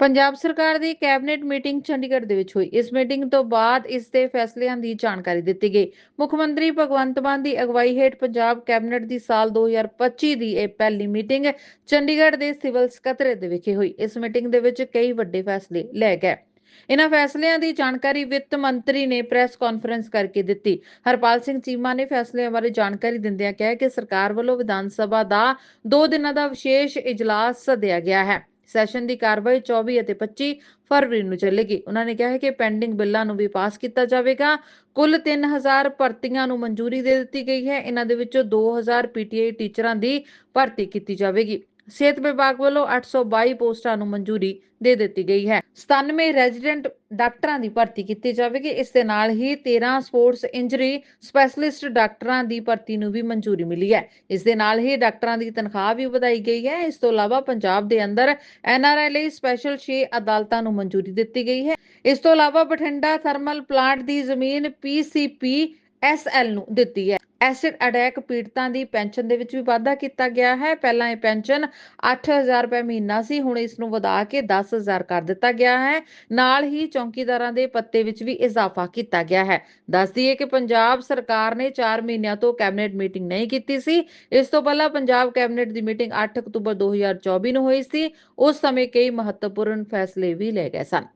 ਪੰਜਾਬ ਸਰਕਾਰ ਦੀ cabinet meeting Chandigarh ਦੇ ਵਿੱਚ ਹੋਈ। ਇਸ ਮੀਟਿੰਗ ਤੋਂ ਬਾਅਦ ਇਸ ਦੇ ਫੈਸਲਿਆਂ ਦੀ ਜਾਣਕਾਰੀ ਦਿੱਤੀ ਗਈ। ਮੁੱਖ ਮੰਤਰੀ ਭਗਵੰਤ ਮਾਨ ਦੀ ਅਗਵਾਈ ਹੇਠ ਪੰਜਾਬ ਕੈਬਨਿਟ ਦੀ ਸਾਲ 2025 ਦੀ ਇਹ ਪਹਿਲੀ ਮੀਟਿੰਗ ਚੰਡੀਗੜ੍ਹ ਦੇ ਸਿਵਲ ਸਕੱਤਰੇਤ ਦੇ ਵਿਖੇ ਹੋਈ। ਇਸ ਮੀਟਿੰਗ ਦੇ ਵਿੱਚ ਕਈ ਵੱਡੇ ਫੈਸਲੇ ਲਏ ਗਏ। ਇਹਨਾਂ ਫੈਸਲਿਆਂ ਦੀ ਜਾਣਕਾਰੀ ਵਿੱਤ ਮੰਤਰੀ ਨੇ ਪ੍ਰੈਸ ਕਾਨਫਰੰਸ ਕਰਕੇ ਦਿੱਤੀ। ਹਰਪਾਲ ਸਿੰਘ ਚੀਮਾ ਨੇ ਫੈਸਲਿਆਂ ਬਾਰੇ ਜਾਣਕਾਰੀ ਦਿੰਦਿਆਂ ਕਿਹਾ ਕਿ ਸਰਕਾਰ ਵੱਲੋਂ ਵਿਧਾਨ ਸਭਾ ਦਾ 2 ਦਿਨਾਂ ਦਾ ਵਿਸ਼ੇਸ਼ ਇਜਲਾਸ ਸੱਦਿਆ ਗਿਆ ਹੈ। ਸੈਸ਼ਨ ਦੀ ਕਾਰਵਾਈ 24 ਅਤੇ 25 ਫਰਵਰੀ ਨੂੰ ਚੱਲੇਗੀ। ਉਹਨਾਂ ਨੇ ਕਿਹਾ ਹੈ ਕਿ ਪੈਂਡਿੰਗ ਬਿੱਲਾਂ ਨੂੰ ਵੀ ਪਾਸ ਕੀਤਾ ਜਾਵੇਗਾ। ਕੁੱਲ 3000 ਭਰਤੀਆਂ ਨੂੰ ਮਨਜ਼ੂਰੀ ਦੇ ਦਿੱਤੀ ਗਈ ਹੈ। ਇਹਨਾਂ ਦੇ ਵਿੱਚੋਂ 2000 ਪੀਟੀਆਈ ਟੀਚਰਾਂ ਦੀ ਭਰਤੀ ਕੀਤੀ ਜਾਵੇਗੀ। ਸਿਹਤ ਵਿਭਾਗ ਵੱਲੋਂ 822 ਪੋਸਟਾਂ ਨੂੰ ਮਨਜ਼ੂਰੀ ਦੇ ਦਿੱਤੀ ਗਈ ਹੈ। 97 ਰੈਜ਼ੀਡੈਂਟ ਡਾਕਟਰਾਂ ਦੀ ਭਰਤੀ ਕੀਤੀ ਜਾਵੇਗੀ। ਇਸ ਦੇ ਨਾਲ ਹੀ 13 ਸਪੋਰਟਸ ਇੰਜਰੀ ਸਪੈਸ਼ਲਿਸਟ ਡਾਕਟਰਾਂ ਦੀ ਭਰਤੀ ਨੂੰ ਵੀ ਮਨਜ਼ੂਰੀ ਮਿਲੀ ਹੈ। ਇਸ ਦੇ ਨਾਲ ਹੀ ਡਾਕਟਰਾਂ ਦੀ ਤਨਖਾਹ ਵੀ ਵਧਾਈ ਗਈ ਹੈ। ਇਸ ਤੋਂ ਇਲਾਵਾ ਪੰਜਾਬ ਦੇ ਅੰਦਰ ਐਨਆਰਆਈ ਲਈ ਸਪੈਸ਼ਲ 6 ਅਦਾਲਤਾਂ ਨੂੰ ਮਨਜ਼ੂਰੀ ਦਿੱਤੀ ਗਈ ਹੈ। ਇਸ ਤੋਂ ਇਲਾਵਾ ਬਠਿੰਡਾ ਥਰਮਲ ਪਲਾਂਟ ਦੀ ਜ਼ਮੀਨ ਪੀਸੀਪੀ ਐਸਐਲ ਨੂੰ ਦਿੱਤੀ ਹੈ। ਐਸਿਡ ਅਟੈਕ ਪੀੜਤਾਂ ਦੀ ਪੈਨਸ਼ਨ ਦੇ ਵਿੱਚ ਵੀ ਵਾਧਾ ਕੀਤਾ ਗਿਆ ਹੈ। ਪਹਿਲਾਂ ਇਹ ਪੈਨਸ਼ਨ 8000 ਰੁਪਏ ਮਹੀਨਾ ਸੀ, ਹੁਣ ਇਸ ਨੂੰ ਵਧਾ ਕੇ 10000 ਕਰ ਦਿੱਤਾ ਗਿਆ ਹੈ। ਨਾਲ ਹੀ ਚੌਕੀਦਾਰਾਂ ਦੇ ਪੱਤੇ ਵਿੱਚ ਵੀ ਇਜ਼ਾਫਾ ਕੀਤਾ ਗਿਆ ਹੈ। ਦੱਸ ਦਈਏ ਕਿ ਪੰਜਾਬ ਸਰਕਾਰ ਨੇ 4 ਮਹੀਨਿਆਂ ਤੋਂ ਕੈਬਨਿਟ ਮੀਟਿੰਗ ਨਹੀਂ ਕੀਤੀ ਸੀ। ਇਸ ਤੋਂ ਪਹਿਲਾਂ ਪੰਜਾਬ ਕੈਬਨਿਟ ਦੀ ਮੀਟਿੰਗ 8 ਅਕਤੂਬਰ 2024 ਨੂੰ ਹੋਈ ਸੀ। ਉਸ ਸਮੇਂ ਕਈ ਮਹੱਤਵਪੂਰਨ ਫੈਸਲੇ ਵੀ ਲਏ ਗਏ ਸਨ।